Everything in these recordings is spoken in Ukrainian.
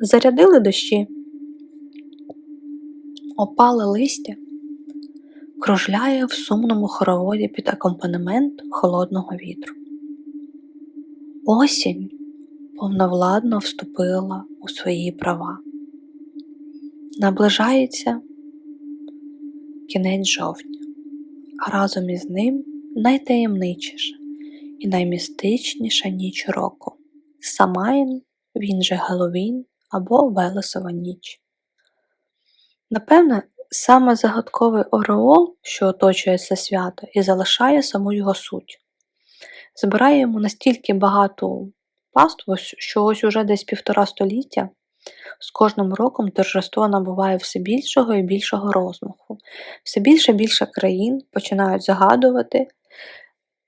Зарядили дощі, опале листя кружляє в сумному хороводі під акомпанемент холодного вітру. Осінь повновладно вступила у свої права. Наближається кінець жовтня, а разом із ним найтаємничіша і наймістичніша ніч року Самайн, він же Геловін або Велесова ніч. Напевне, саме загадковий ореол, що оточує це свято, і залишає саму його суть. Збирає йому настільки багату паству, що ось уже десь півтора століття з кожним роком торжество набуває все більшого і більшого розмаху. Все більше і більше країн починають загадувати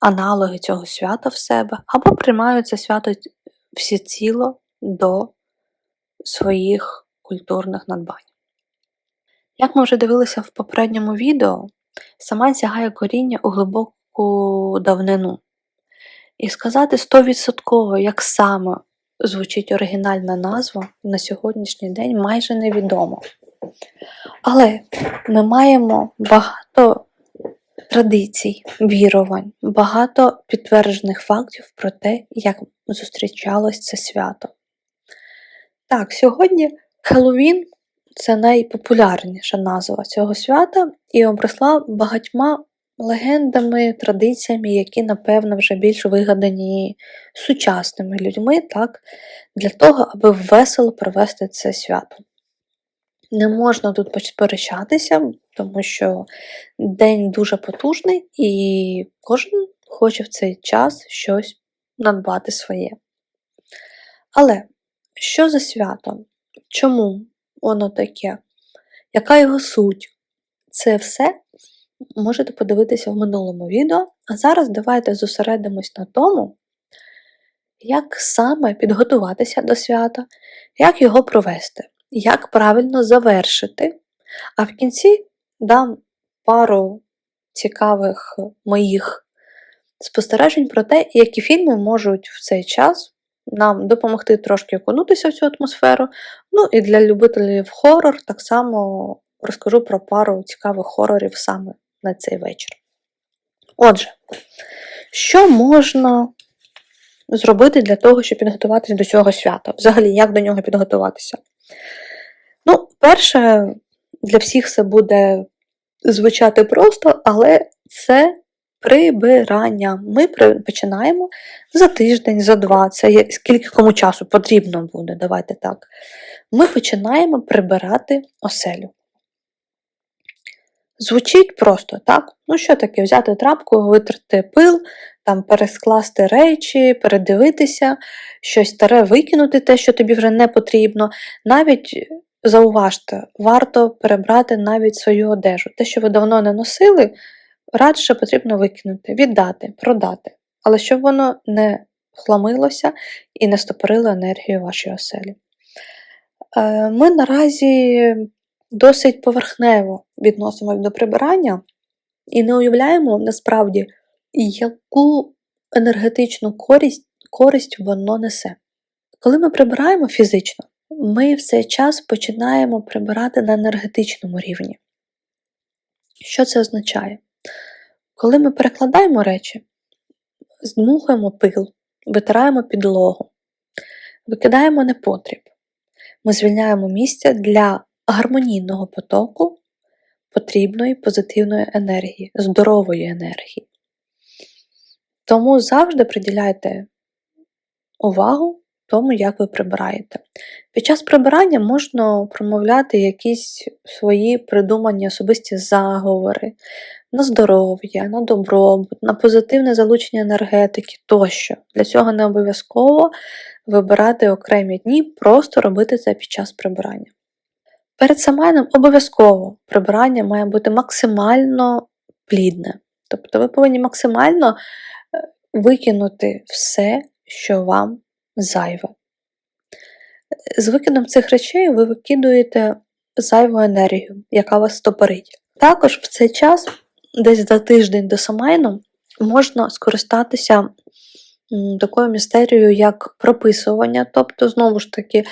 аналоги цього свята в себе, або приймають це свято всеціло до своїх культурних надбань. Як ми вже дивилися в попередньому відео, Самайн сягає коріння у глибоку давнину. І сказати стовідсотково, як саме звучить оригінальна назва на сьогоднішній день майже невідомо. Але ми маємо багато традицій, вірувань, багато підтверджених фактів про те, як зустрічалось це свято. Так, сьогодні Хеллоуін це найпопулярніша назва цього свята і обросла багатьма легендами, традиціями, які, напевно, вже більш вигадані сучасними людьми, так, для того, аби весело провести це свято. Не можна тут посперечатися, тому що день дуже потужний, і кожен хоче в цей час щось надбати своє. Але що за свято? Чому воно таке? Яка його суть? Це все можете подивитися в минулому відео, а зараз давайте зосередимось на тому, як саме підготуватися до свята, як його провести, як правильно завершити. А в кінці дам пару цікавих моїх спостережень про те, які фільми можуть в цей час нам допомогти трошки окунутися в цю атмосферу. Ну і для любителів хорор так само розкажу про пару цікавих хорорів саме на цей вечір. Отже, що можна зробити для того, щоб підготуватися до цього свята? Взагалі, як до нього підготуватися? Ну, перше, для всіх це буде звучати просто, але це прибирання. Ми починаємо за тиждень, за два, це скільки кому часу потрібно буде, давайте так. Ми починаємо прибирати оселю. Звучить просто, так? Ну, що таке? Взяти трапку, витерти пил, там перескласти речі, передивитися, щось старе викинути, те, що тобі вже не потрібно. Навіть зауважте, варто перебрати навіть свою одежу. Те, що ви давно не носили, радше потрібно викинути, віддати, продати. Але щоб воно не хламилося і не стопорило енергію вашої оселі. Е, ми наразі досить поверхнево відносимось до прибирання і не уявляємо насправді, яку енергетичну користь, користь воно несе. Коли ми прибираємо фізично, ми в цей час починаємо прибирати на енергетичному рівні. Що це означає? Коли ми перекладаємо речі, здмухуємо пил, витираємо підлогу, викидаємо непотріб, ми звільняємо місце для гармонійного потоку потрібної позитивної енергії, здорової енергії. Тому завжди приділяйте увагу тому, як ви прибираєте. Під час прибирання можна промовляти якісь свої придумані особисті заговори на здоров'я, на добробут, на позитивне залучення енергетики тощо. Для цього не обов'язково вибирати окремі дні, просто робити це під час прибирання. Перед самайном обов'язково прибирання має бути максимально плідне. Тобто ви повинні максимально е, викинути все, що вам зайве. З викидом цих речей ви викидуєте зайву енергію, яка вас стопорить. Також в цей час, десь за тиждень до самайну, можна скористатися такою містерією, як прописування, тобто, знову ж таки,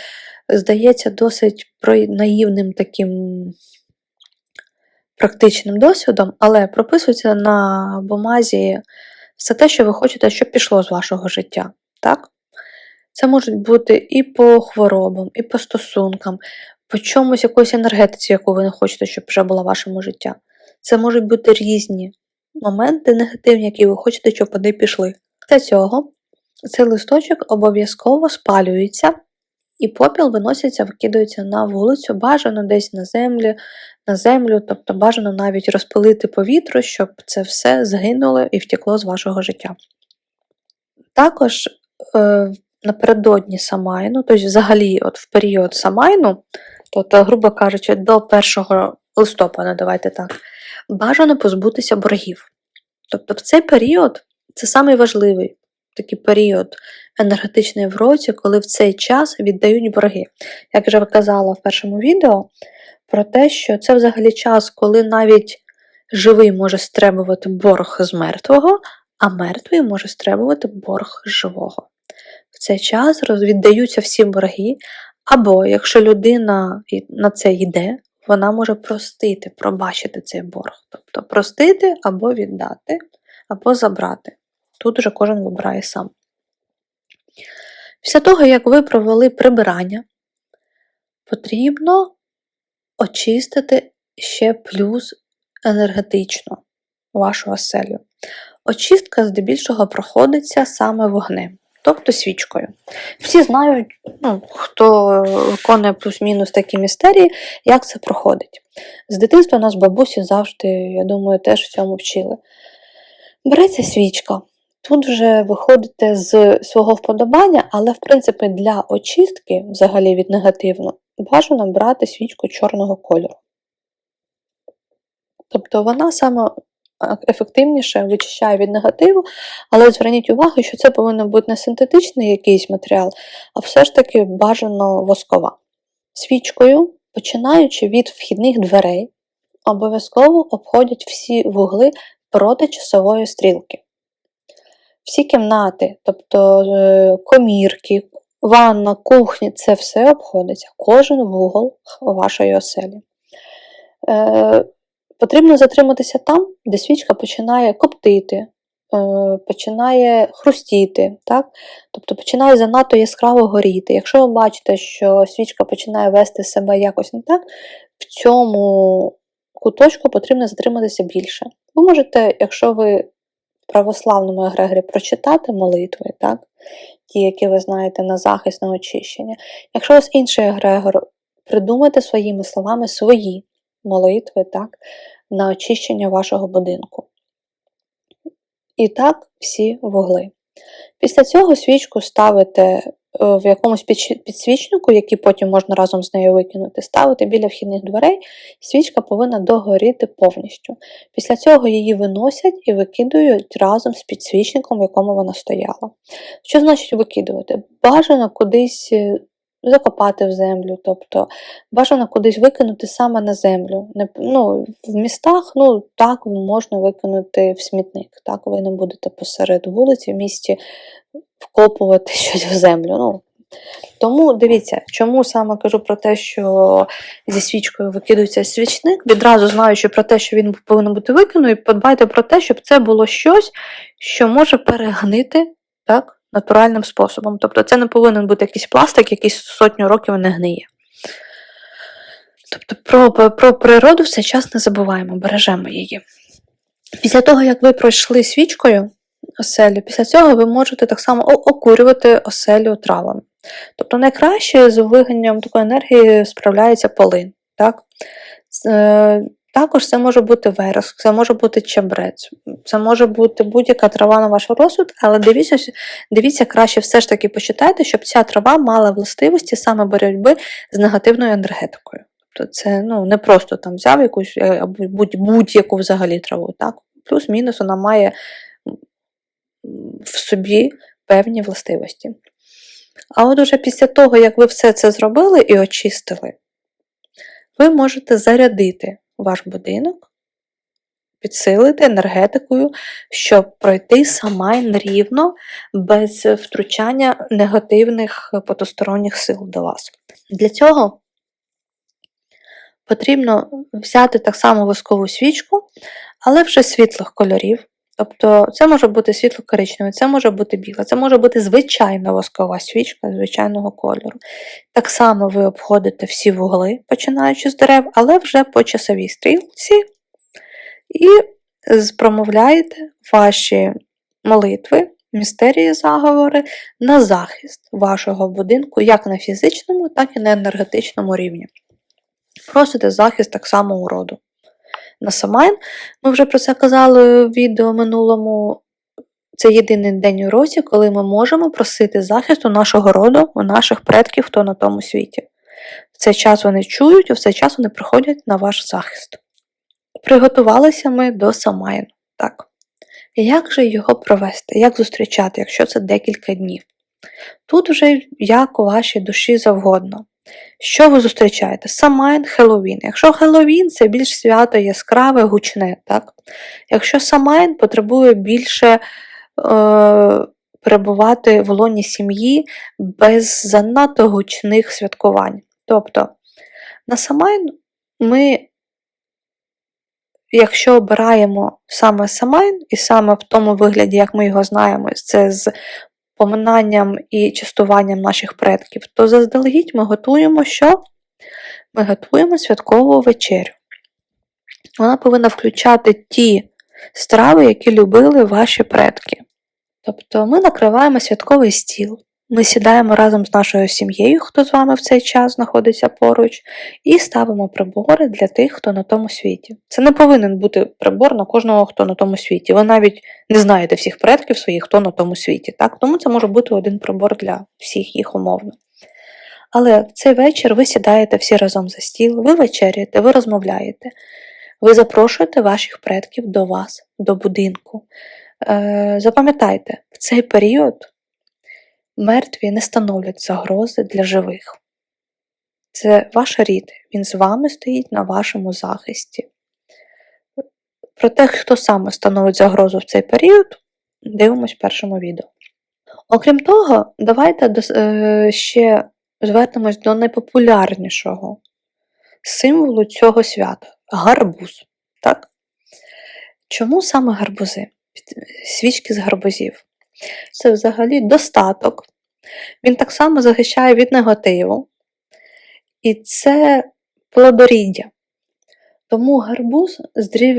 здається досить наївним таким практичним досвідом, але прописується на бумазі все те, що ви хочете, щоб пішло з вашого життя. Так? Це можуть бути і по хворобам, і по стосункам, по чомусь якоїсь енергетиці, яку ви не хочете, щоб вже була в вашому житті. Це можуть бути різні моменти негативні, які ви хочете, щоб вони пішли. Для цього цей листочок обов'язково спалюється, і попіл виноситься, викидається на вулицю, бажано десь на землі, на землю, тобто бажано навіть розпилити повітря, щоб це все згинуло і втекло з вашого життя. Також е, напередодні Самайну, тобто взагалі от в період Самайну, тобто, грубо кажучи, до 1 листопада, давайте так, бажано позбутися боргів. Тобто в цей період це самий важливий такий період енергетичний в році, коли в цей час віддають борги. Як вже казала в першому відео, про те, що це взагалі час, коли навіть живий може стребувати борг з мертвого, а мертвий може стребувати борг з живого. В цей час віддаються всі борги, або якщо людина на це йде, вона може простити, пробачити цей борг. Тобто простити або віддати, або забрати. Тут уже кожен вибирає сам. Після того, як ви провели прибирання, потрібно очистити ще плюс енергетично вашу оселю. Очистка здебільшого проходиться саме вогнем, тобто свічкою. Всі знають, ну, хто виконує плюс-мінус такі містерії, як це проходить. З дитинства нас бабусі завжди, я думаю, теж в цьому вчили. Береться свічка. Тут вже виходите з свого вподобання, але, в принципі, для очистки, взагалі від негативно, бажано брати свічку чорного кольору. Тобто вона саме ефективніше вичищає від негативу, але зверніть увагу, що це повинен бути не синтетичний якийсь матеріал, а все ж таки бажано воскова. Свічкою, починаючи від вхідних дверей, обов'язково обходять всі вугли проти часової стрілки. Всі кімнати, тобто е, комірки, ванна, кухня це все обходиться, кожен вугол вашої оселі. Потрібно затриматися там, де свічка починає коптити, е, починає хрустіти, так? тобто починає занадто яскраво горіти. Якщо ви бачите, що свічка починає вести себе якось не так, в цьому куточку потрібно затриматися більше. Ви можете, якщо ви в православному егрегорі прочитати молитви, так? ті, які ви знаєте, на захист, на очищення. Якщо у вас інший егрегор, придумайте своїми словами свої молитви так, на очищення вашого будинку. І так, всі вугли. Після цього свічку ставите е, в якомусь підсвічнику, який потім можна разом з нею викинути, ставите біля вхідних дверей, свічка повинна догоріти повністю. Після цього її виносять і викидують разом з підсвічником, в якому вона стояла. Що значить викидувати? Бажано кудись е, закопати в землю, тобто бажано кудись викинути саме на землю. Ну, В містах ну, так можна викинути в смітник. Так, ви не будете посеред вулиці в місті вкопувати щось в землю. Ну, тому дивіться, чому саме кажу про те, що зі свічкою викидується свічник, відразу знаючи про те, що він повинен бути викинутий, подбайте про те, щоб це було щось, що може перегнити так, натуральним способом. Тобто це не повинен бути якийсь пластик, який сотню років не гниє. Тобто про, про природу в цей час не забуваємо, бережемо її. Після того, як ви пройшли свічкою оселю, після цього ви можете так само окурювати оселю травами. Тобто найкраще з виганням такої енергії справляється полин. Так? Також це може бути вереск, це може бути чебрець, це може бути будь-яка трава на ваш розсуд, але дивіться, дивіться, краще все ж таки почитайте, щоб ця трава мала властивості саме боротьби з негативною енергетикою. Тобто це ну, не просто там взяв якусь е, будь-яку взагалі траву. так? Плюс-мінус вона має в собі певні властивості. А от уже після того, як ви все це зробили і очистили, ви можете зарядити ваш будинок підсилити енергетикою, щоб пройти самайн рівно, без втручання негативних потусторонніх сил до вас. Для цього потрібно взяти так само воскову свічку, але вже світлих кольорів. Тобто це може бути світло-коричневе, це може бути біле, це може бути звичайна воскова свічка звичайного кольору. Так само ви обходите всі вугли, починаючи з дерев, але вже по часовій стрілці, і промовляєте ваші молитви, містерії заговори на захист вашого будинку, як на фізичному, так і на енергетичному рівні. Просите захист так само у на Самайн. Ми вже про це казали в відео минулому. Це єдиний день у році, коли ми можемо просити захисту нашого роду, у наших предків, хто на тому світі. В цей час вони чують, в цей час вони приходять на ваш захист. Приготувалися ми до Самайну. Так. Як же його провести? Як зустрічати, якщо це декілька днів? Тут вже як у вашій душі завгодно. Що ви зустрічаєте? Самайн Хеллоуін. Якщо Хеллоуін це більш свято яскраве, гучне, так? Якщо Самайн потребує більше е, перебувати в лоні сім'ї без занадто гучних святкувань. Тобто, на Самайн ми, якщо обираємо саме Самайн, і саме в тому вигляді, як ми його знаємо, це з поминанням і частуванням наших предків, то заздалегідь ми готуємо що? Ми готуємо святкову вечерю. Вона повинна включати ті страви, які любили ваші предки. Тобто ми накриваємо святковий стіл, ми сідаємо разом з нашою сім'єю, хто з вами в цей час знаходиться поруч, і ставимо прибори для тих, хто на тому світі. Це не повинен бути прибор на кожного, хто на тому світі. Ви навіть не знаєте всіх предків своїх, хто на тому світі. Так? Тому це може бути один прибор для всіх їх умовно. Але в цей вечір ви сідаєте всі разом за стіл, ви вечеряєте, ви розмовляєте, ви запрошуєте ваших предків до вас, до будинку. Е, Запам'ятайте, в цей період Мертві не становлять загрози для живих. Це ваш рід, він з вами стоїть на вашому захисті. Про те, хто саме становить загрозу в цей період, дивимось в першому відео. Окрім того, давайте е, ще звернемось до найпопулярнішого символу цього свята гарбуз. Так? Чому саме гарбузи? Свічки з гарбузів це взагалі достаток. Він так само захищає від негативу. І це плодоріддя. Тому гарбуз з, дрів...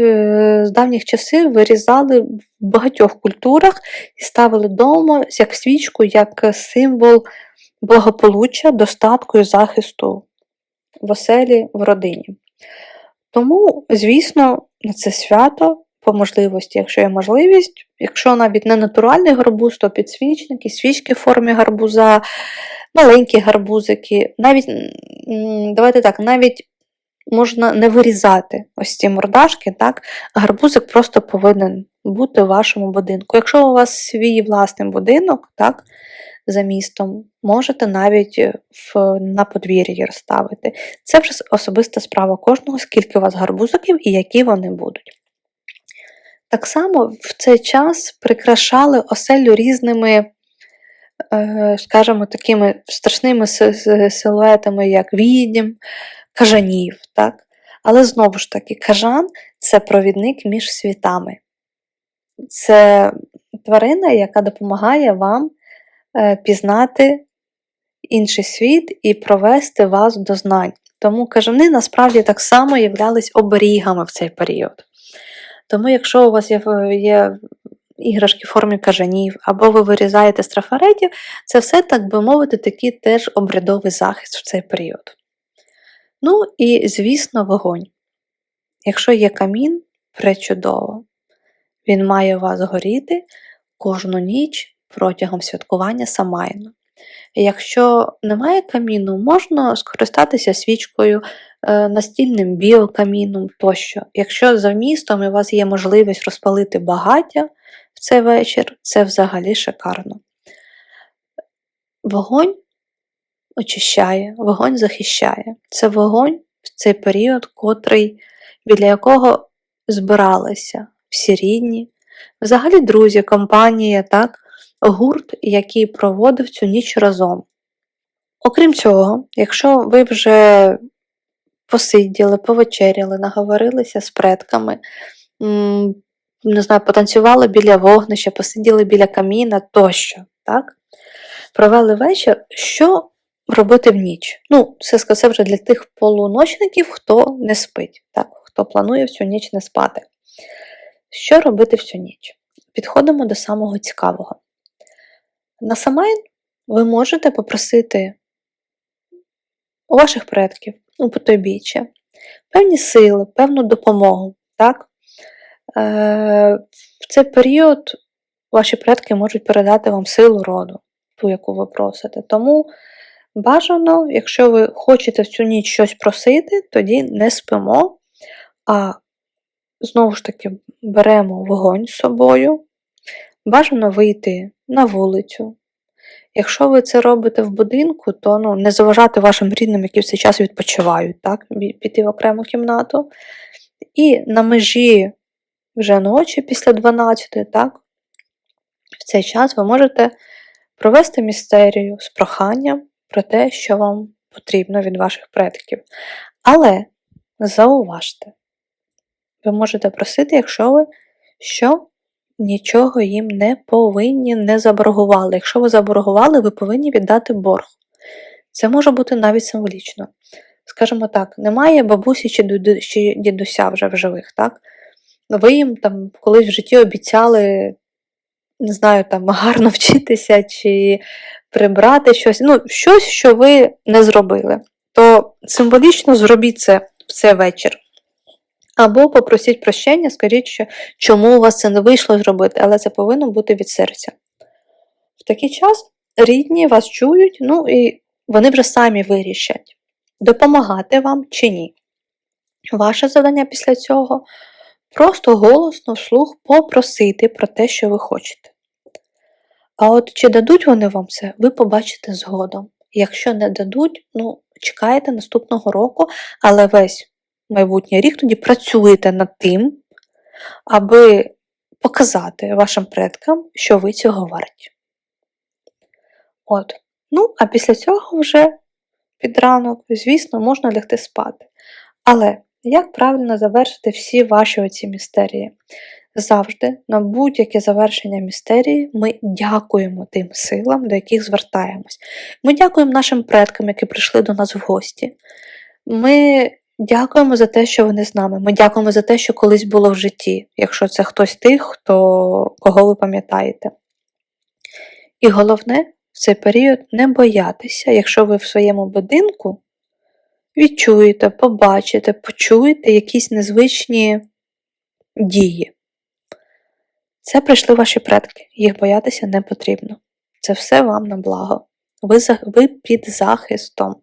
з давніх часів вирізали в багатьох культурах і ставили вдома як свічку, як символ благополуччя, достатку і захисту в оселі в родині. Тому, звісно, на це свято по можливості, якщо є можливість, якщо навіть не натуральний гарбуз, то підсвічники, свічки в формі гарбуза, маленькі гарбузики. Навіть, давайте так, навіть можна не вирізати ось ці мордашки, так? гарбузик просто повинен бути в вашому будинку. Якщо у вас свій власний будинок, так, за містом, можете навіть в, на подвір'ї розставити. Це вже особиста справа кожного, скільки у вас гарбузиків і які вони будуть. Так само в цей час прикрашали оселю різними, е, скажімо, такими страшними силуетами, як відьм, кажанів. Так? Але знову ж таки, кажан це провідник між світами. Це тварина, яка допомагає вам е, пізнати інший світ і провести вас до знань. Тому кажани насправді так само являлись оберігами в цей період. Тому, якщо у вас є є іграшки в формі кажанів, або ви вирізаєте з трафаретів, це все, так би мовити, такий теж обрядовий захист в цей період. Ну і, звісно, вогонь. Якщо є камін, пречудово. Він має у вас горіти кожну ніч протягом святкування Самайну. Якщо немає каміну, можна скористатися свічкою, настільним біокаміном тощо. Якщо за містом і у вас є можливість розпалити багаття в цей вечір, це взагалі шикарно. Вогонь очищає, вогонь захищає. Це вогонь в цей період, котрий, біля якого збиралися всі рідні, взагалі друзі, компанія, так, гурт, який проводив цю ніч разом. Окрім цього, якщо ви вже посиділи, повечеряли, наговорилися з предками, не знаю, потанцювали біля вогнища, посиділи біля каміна тощо, так? Провели вечір, що робити в ніч? Ну, це, це вже для тих полуночників, хто не спить, так? хто планує в цю ніч не спати. Що робити в цю ніч? Підходимо до самого цікавого. На Самайн ви можете попросити у ваших предків, у потойбіччя, певні сили, певну допомогу. Так? Е, В цей період ваші предки можуть передати вам силу роду, ту, яку ви просите. Тому бажано, якщо ви хочете в цю ніч щось просити, тоді не спимо, а знову ж таки беремо вогонь з собою. Бажано вийти на вулицю. Якщо ви це робите в будинку, то ну, не заважати вашим рідним, які в цей час відпочивають, так? піти в окрему кімнату. І на межі вже ночі після 12, так? в цей час ви можете провести містерію з проханням про те, що вам потрібно від ваших предків. Але зауважте, ви можете просити, якщо ви що нічого їм не повинні, не заборгували. Якщо ви заборгували, ви повинні віддати борг. Це може бути навіть символічно. Скажімо так, немає бабусі чи дідуся вже в живих, так? Ви їм там колись в житті обіцяли, не знаю, там гарно вчитися чи прибрати щось, ну, щось, що ви не зробили. То символічно зробіть це в цей вечір. Або попросіть прощення, що чому у вас це не вийшло зробити, але це повинно бути від серця. В такий час рідні вас чують, ну і вони вже самі вирішать, допомагати вам чи ні. Ваше завдання після цього просто голосно вслух попросити про те, що ви хочете. А от чи дадуть вони вам це, ви побачите згодом. Якщо не дадуть, ну, чекайте наступного року, але весь майбутній рік тоді працюєте над тим, аби показати вашим предкам, що ви цього варті. От. Ну, а після цього вже під ранок, звісно, можна лягти спати. Але як правильно завершити всі ваші оці містерії? Завжди, на будь-яке завершення містерії, ми дякуємо тим силам, до яких звертаємось. Ми дякуємо нашим предкам, які прийшли до нас в гості. Ми Дякуємо за те, що вони з нами. Ми дякуємо за те, що колись було в житті, якщо це хтось тих, хто, кого ви пам'ятаєте. І головне в цей період не боятися, якщо ви в своєму будинку відчуєте, побачите, почуєте якісь незвичні дії. Це прийшли ваші предки, їх боятися не потрібно. Це все вам на благо. Ви, ви під захистом.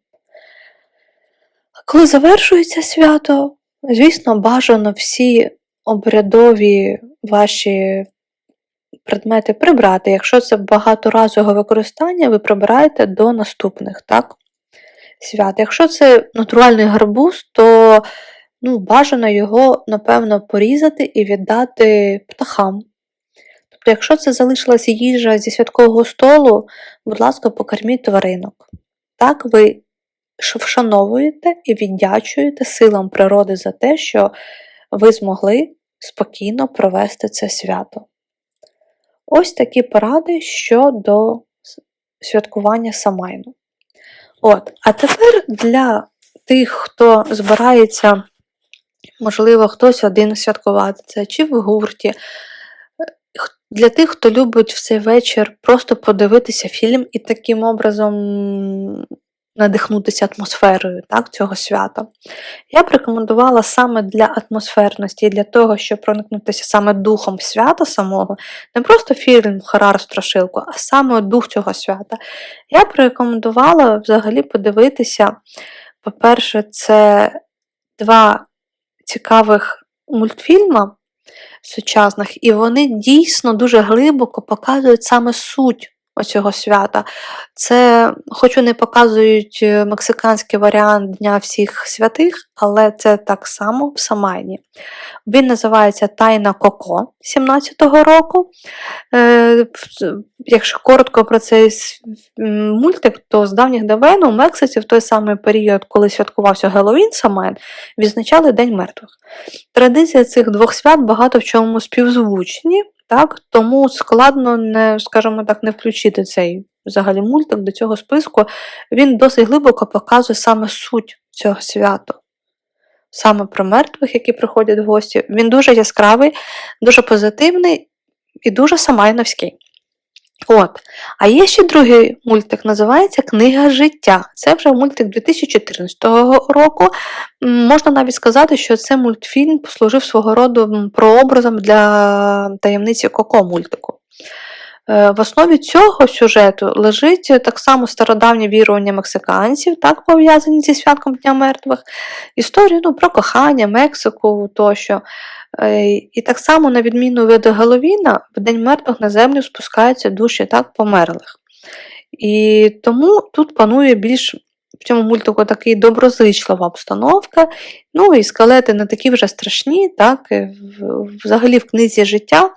Коли завершується свято, звісно, бажано всі обрядові ваші предмети прибрати. Якщо це багаторазове використання, ви прибираєте до наступних так, свят. Якщо це натуральний гарбуз, то ну, бажано його, напевно, порізати і віддати птахам. Тобто, якщо це залишилася їжа зі святкового столу, будь ласка, покорміть тваринок. Так, ви вшановуєте і віддячуєте силам природи за те, що ви змогли спокійно провести це свято. Ось такі поради щодо святкування Самайну. От, А тепер для тих, хто збирається, можливо, хтось один святкувати це, чи в гурті. Для тих, хто любить в цей вечір просто подивитися фільм і таким образом надихнутися атмосферою так, цього свята. Я б рекомендувала саме для атмосферності для того, щоб проникнутися саме духом свята самого, не просто фільм Харар Страшилку, а саме дух цього свята. Я б рекомендувала взагалі подивитися, по-перше, це два цікавих мультфільма сучасних, і вони дійсно дуже глибоко показують саме суть оцього свята. Це, хоч вони показують е, мексиканський варіант Дня всіх святих, але це так само в Самайні. Він називається Тайна Коко 17-го року. Е, Якщо коротко про цей мультик, то з давніх давен у Мексиці в той самий період, коли святкувався Геловін Самайн, відзначали День мертвих. Традиції цих двох свят багато в чому співзвучні, так? тому складно не, скажімо так, не включити цей взагалі мультик до цього списку. Він досить глибоко показує саме суть цього свята. Саме про мертвих, які приходять в гості. Він дуже яскравий, дуже позитивний і дуже самайновський. От. А є ще другий мультик, називається Книга життя. Це вже мультик 2014 року. Можна навіть сказати, що цей мультфільм послужив свого роду прообразом для таємниці Коко мультику. Е, В основі цього сюжету лежить так само стародавнє вірування мексиканців, так пов'язані зі святком Дня мертвих, історії ну, про кохання, Мексику тощо. Е, І так само, на відміну від Геловіна, в День мертвих на землю спускаються душі так померлих. І тому тут панує більш в цьому мультику такий доброзичлива обстановка. Ну і скелети не такі вже страшні, так, взагалі в книзі життя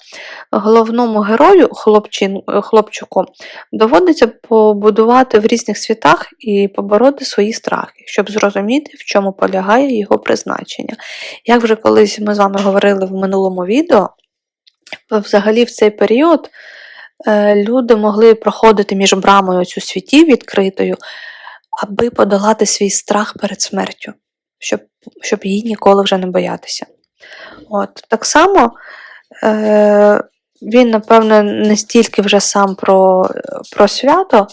головному герою, хлопчин, хлопчику, доводиться побудувати в різних світах і побороти свої страхи, щоб зрозуміти, в чому полягає його призначення. Як вже колись ми з вами говорили в минулому відео, взагалі в цей період е, люди могли проходити між брамою цю світів відкритою, аби подолати свій страх перед смертю, щоб, щоб її ніколи вже не боятися. От, так само е, він, напевно, не стільки вже сам про, про свято,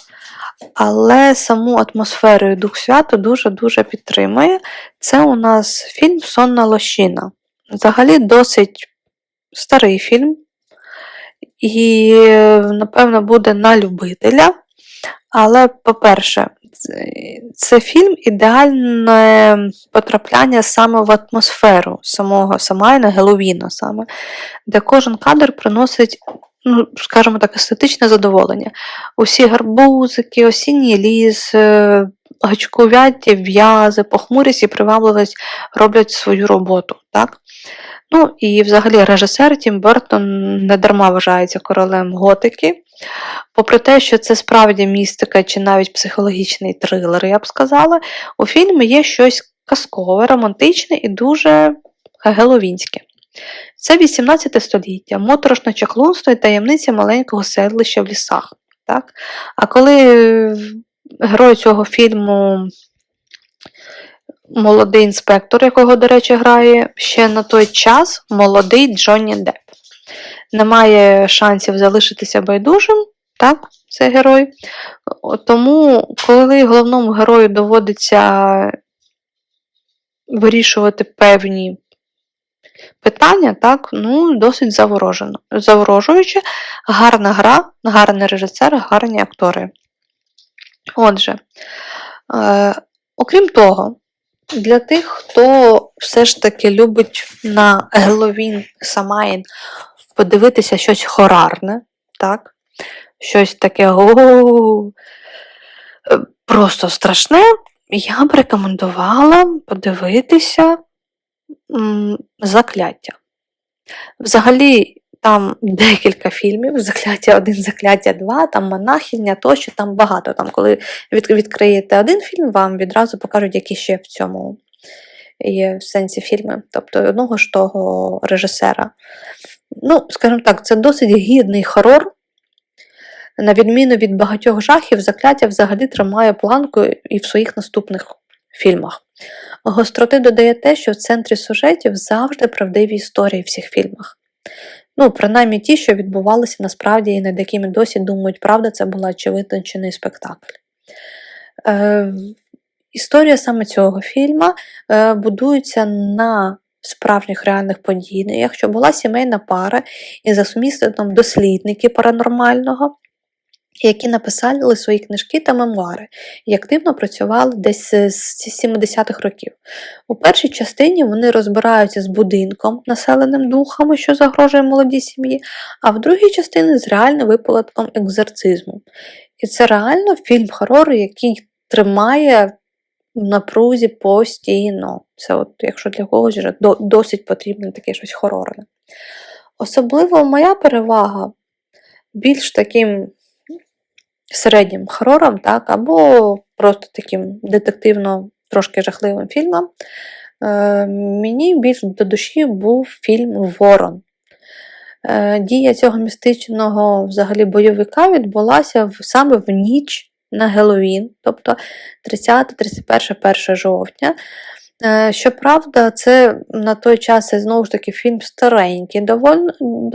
але саму атмосферу і дух свята дуже-дуже підтримує. Це у нас фільм Сонна лощина. Взагалі досить старий фільм. І, напевно, буде на любителя. Але, по-перше, це- фільм ідеальне потрапляння саме в атмосферу самого Самайна, Геловіна саме, де кожен кадр приносить, ну, скажімо так, естетичне задоволення. Усі гарбузики, осінній ліс, е, гачковяті в'язи, похмурість і привабливість роблять свою роботу. Так? Ну і взагалі режисер Тім Бертон недарма вважається королем готики. Попри те, що це справді містика чи навіть психологічний трилер, я б сказала, у фільмі є щось казкове, романтичне і дуже геловінське. Це 18 століття, моторошне чаклунство і таємниця маленького селища в лісах. Так? А коли е, герой цього фільму молодий інспектор, якого, до речі, грає ще на той час молодий Джонні Депп. Немає шансів залишитися байдужим, так, це герой. Тому, коли головному герою доводиться вирішувати певні питання, так, ну, досить заворожено. заворожуюче, гарна гра, гарний режисер, гарні актори. Отже, е, окрім того, для тих, хто все ж таки любить на Геловін Самайн подивитися щось хорарне, так? Щось таке е, просто страшне, я б рекомендувала подивитися закляття. Взагалі, там декілька фільмів, закляття 1, закляття 2, там монахиня, тощо, там багато. Там, коли від, відкриєте один фільм, вам відразу покажуть, які ще в цьому є в сенсі фільми, тобто одного ж того режисера. Ну, скажімо так, це досить гідний хорор. На відміну від багатьох жахів, закляття взагалі тримає планку і в своїх наступних фільмах. Гостроти додає те, що в центрі сюжетів завжди правдиві історії в всіх фільмах. Ну, принаймні ті, що відбувалися насправді і над якими досі думають, правда, це була чи витончений спектакль. Е, історія саме цього фільму е, будується на справжніх реальних подіях, що була сімейна пара і за сумісництвом дослідники паранормального. які написали свої книжки та мемуари і активно працювали десь з 70-х років. У першій частині вони розбираються з будинком, населеним духами, що загрожує молодій сім'ї, а в другій частині з реальним випадком екзорцизму. І це реально фільм хорор, який тримає в напрузі постійно. Це, от, якщо для когось вже досить потрібно таке щось хорорне. Особливо моя перевага більш таким середнім хорором, так, або просто таким детективно трошки жахливим фільмом. Е, мені більш до душі був фільм Ворон. Е, дія цього містичного взагалі бойовика відбулася саме в ніч на Геловін, тобто 30-31 жовтня. Е, Щоправда, це на той час знову ж таки фільм старенький, доволі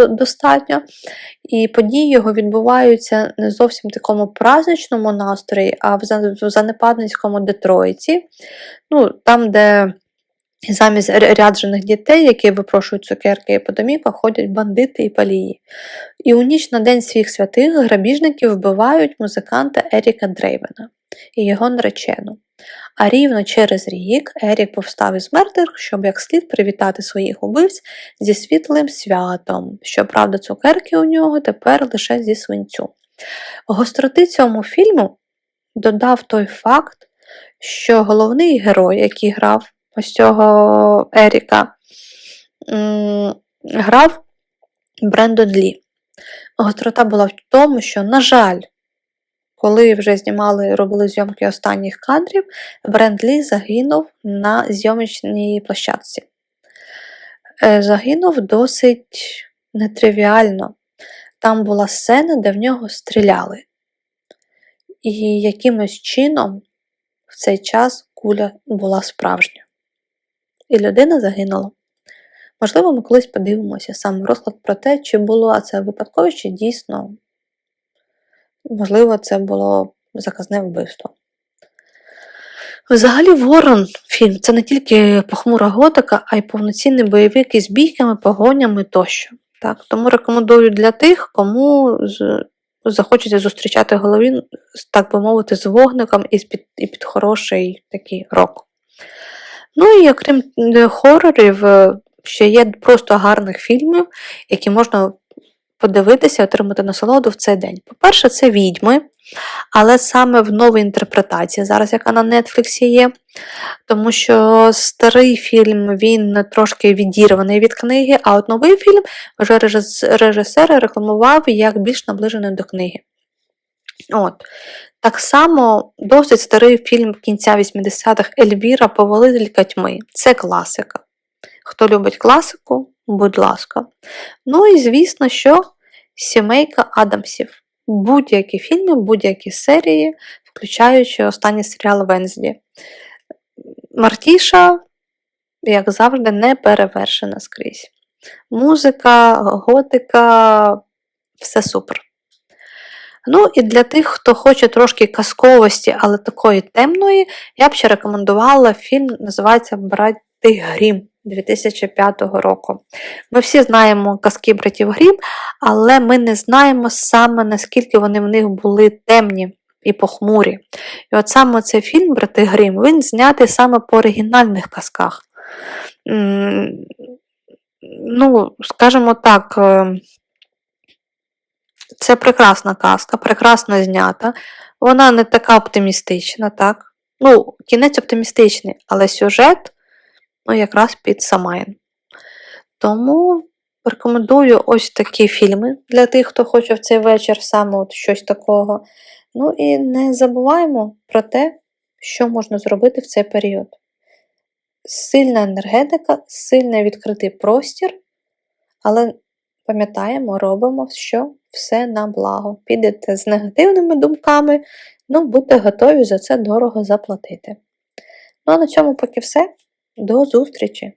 достатньо. І події його відбуваються не зовсім в такому праздничному настрої, а в занепадницькому Детройті. Ну, там, де замість ряджених дітей, які випрошують цукерки і по домівках, ходять бандити і палії. І у ніч на День своїх святих грабіжники вбивають музиканта Еріка Дрейвена і його наречену. А рівно через рік Ерік повстав із мертвих, щоб як слід привітати своїх убивць зі світлим святом. Щоправда, цукерки у нього тепер лише зі свинцю. Гостроти цьому фільму додав той факт, що головний герой, який грав ось цього Еріка, грав Брендон Лі. Гострота була в тому, що, на жаль, коли вже знімали, робили зйомки останніх кадрів, Бренд Лі загинув на зйомочній площадці. Е, Загинув досить нетривіально. Там була сцена, де в нього стріляли. І якимось чином в цей час куля була справжня. І людина загинула. Можливо, ми колись подивимося сам розклад про те, чи було це випадково, чи дійсно, можливо, це було заказне вбивство. Взагалі, Ворон фільм це не тільки похмура готика, а й повноцінний бойовик із бійками, погонями тощо. Так, тому рекомендую для тих, кому захочеться зустрічати Головін, так би мовити, з вогником і, під, і під хороший такий рок. Ну і окрім е, хорорів, е, ще є просто гарних фільмів, які можна подивитися, отримати насолоду в цей день. По-перше, це відьми, але саме в новій інтерпретації, зараз яка на Нетфліксі є. Тому що старий фільм він трошки відірваний від книги, а от новий фільм вже режисер рекламував як більш наближений до книги. От. Так само досить старий фільм кінця 80-х Ельвіра Повелителька тьми. Це класика. Хто любить класику, будь ласка. Ну і звісно, що сімейка Адамсів. Будь-які фільми, будь-які серії, включаючи останній серіал Вензді. Мартіша, як завжди, не перевершена скрізь. Музика, готика, все супер. Ну і для тих, хто хоче трошки казковості, але такої темної, я б ще рекомендувала фільм, називається Брати Грім 2005 року. Ми всі знаємо казки братів Грім, але ми не знаємо саме наскільки вони в них були темні і похмурі. І от саме цей фільм Брати Грім, він знятий саме по оригінальних казках. Ну, скажімо так, е, це прекрасна казка, прекрасно знята. Вона не така оптимістична, так? Ну, кінець оптимістичний, але сюжет ну, якраз під Самайн. Тому рекомендую ось такі фільми для тих, хто хоче в цей вечір саме от щось такого. Ну і не забуваємо про те, що можна зробити в цей період. Сильна енергетика, сильний відкритий простір, але пам'ятаємо, робимо, що все на благо. Підете з негативними думками, ну будьте готові за це дорого заплатити. Ну а на цьому поки все. До зустрічі!